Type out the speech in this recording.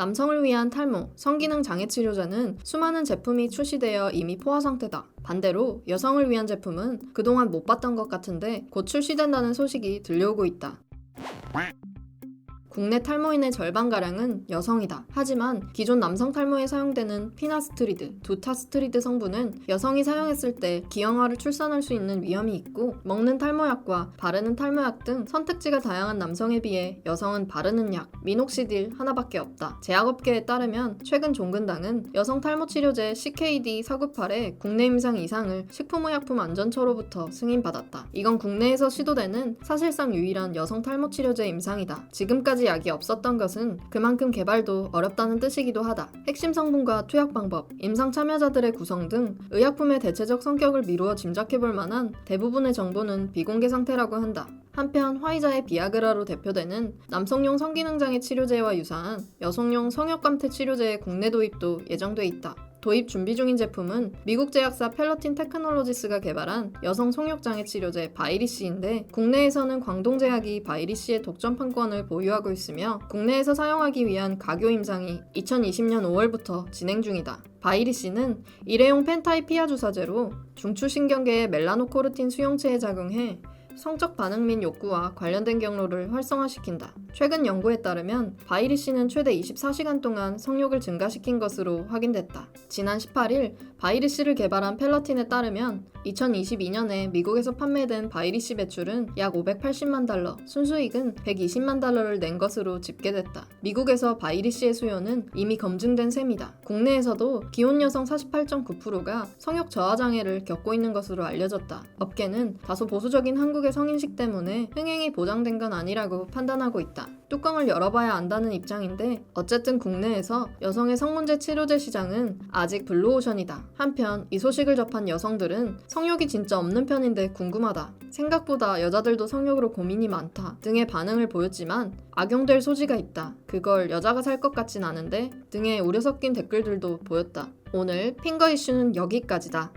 남성을 위한 탈모, 성기능 장애 치료제는 수많은 제품이 출시되어 이미 포화 상태다. 반대로 여성을 위한 제품은 그동안 못 봤던 것 같은데 곧 출시된다는 소식이 들려오고 있다. 국내 탈모인의 절반가량은 여성이다. 하지만 기존 남성 탈모에 사용되는 피나스트리드, 두타스트리드 성분은 여성이 사용했을 때 기형아를 출산할 수 있는 위험이 있고 먹는 탈모약과 바르는 탈모약 등 선택지가 다양한 남성에 비해 여성은 바르는 약, 미녹시딜 하나밖에 없다. 제약업계에 따르면 최근 종근당은 여성 탈모 치료제 CKD 498의 국내 임상 이상을 식품의약품 안전처로부터 승인받았다. 이건 국내에서 시도되는 사실상 유일한 여성 탈모 치료제 임상이다. 지금까지 약이 없었던 것은 그만큼 개발도 어렵다는 뜻이기도 하다. 핵심 성분과 투약 방법, 임상 참여자들의 구성 등 의약품의 대체적 성격을 미루어 짐작해볼 만한 대부분의 정보는 비공개 상태라고 한다. 한편 화이자의 비아그라로 대표되는 남성용 성기능장애 치료제와 유사한 여성용 성역감퇴 치료제의 국내 도입도 예정돼 있다. 도입 준비 중인 제품은 미국 제약사 펠러틴 테크놀로지스가 개발한 여성 성욕장애 치료제 바이리시인데 국내에서는 광동제약이 바이리시의 독점 판권을 보유하고 있으며 국내에서 사용하기 위한 가교 임상이 2020년 5월부터 진행 중이다. 바이리시는 일회용 펜타이 피하 주사제로 중추신경계의 멜라노코르틴 수용체에 작용해 성적 반응 및 욕구와 관련된 경로를 활성화시킨다. 최근 연구에 따르면 바이리 씨는 최대 24시간 동안 성욕을 증가시킨 것으로 확인됐다. 지난 18일 바이리 씨를 개발한 펠러틴에 따르면 2022년에 미국에서 판매된 바이리씨 매출은 약 580만 달러, 순수익은 120만 달러를 낸 것으로 집계됐다. 미국에서 바이리 씨의 수요는 이미 검증된 셈이다. 국내에서도 기혼 여성 48.9%가 성욕 저하 장애를 겪고 있는 것으로 알려졌다. 업계는 다소 보수적인 한국의 성인식 때문에 흥행이 보장된 건 아니라고 판단하고 있 다. 뚜껑을 열어봐야 안다는 입장인데 어쨌든 국내에서 여성의 성문제 치료제 시장은 아직 블루오션이다. 한편 이 소식을 접한 여성들은 성욕이 진짜 없는 편인데 궁금하다. 생각보다 여자들도 성욕으로 고민이 많다. 등의 반응을 보였지만 악용될 소지가 있다. 그걸 여자가 살 것 같진 않은데 등의 우려 섞인 댓글들도 보였다. 오늘 핑거 이슈는 여기까지다.